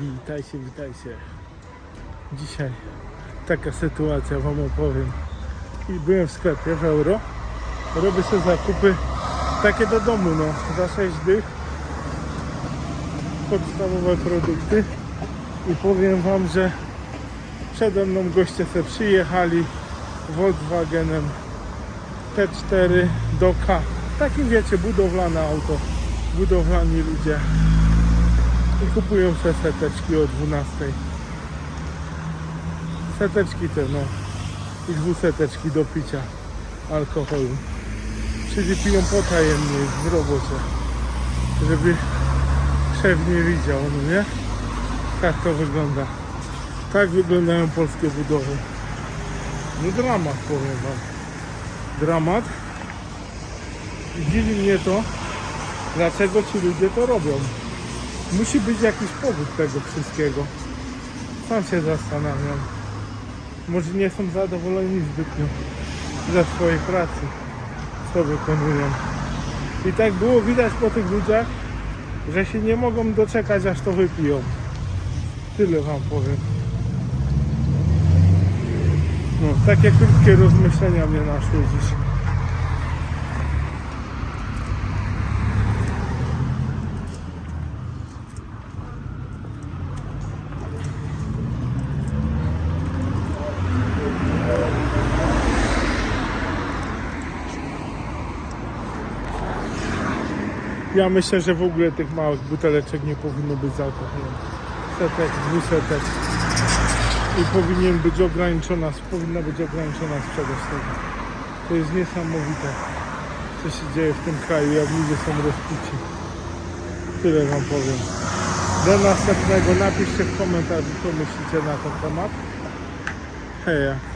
Witajcie, witajcie. Dzisiaj taka sytuacja wam opowiem. I byłem w sklepie w euro. Robię sobie zakupy takie do domu, no, za 6 dych. Podstawowe produkty. I powiem wam, że przede mną goście se przyjechali Volkswagenem T4 do K. Takim wiecie, budowlane auto. Budowlani ludzie i kupują sobie seteczki o 12. Seteczki te no i dwuseteczki do picia alkoholu. Czyli piją potajemnie w robocie, żeby szef nie widział, no nie? Tak to wygląda. Tak wyglądają polskie budowy. No dramat powiem wam. Dramat. I dziwi mnie to, dlaczego ci ludzie to robią. Musi być jakiś powód tego wszystkiego. Sam się zastanawiam. Może nie są zadowoleni zbytnio ze swojej pracy, co wykonują. I tak było widać po tych ludziach, że się nie mogą doczekać aż to wypiją. Tyle wam powiem. No, takie krótkie rozmyślenia mnie naszły dziś. Ja myślę, że w ogóle tych małych buteleczek nie powinno być z alkoholem. Setek, dwusetek. I powinien być ograniczona, powinna być ograniczona sprzedaż tego. To jest niesamowite, co się dzieje w tym kraju, jak ludzie są rozpici. Tyle wam powiem. Do następnego napiszcie w komentarzu, co myślicie na ten temat. Heja.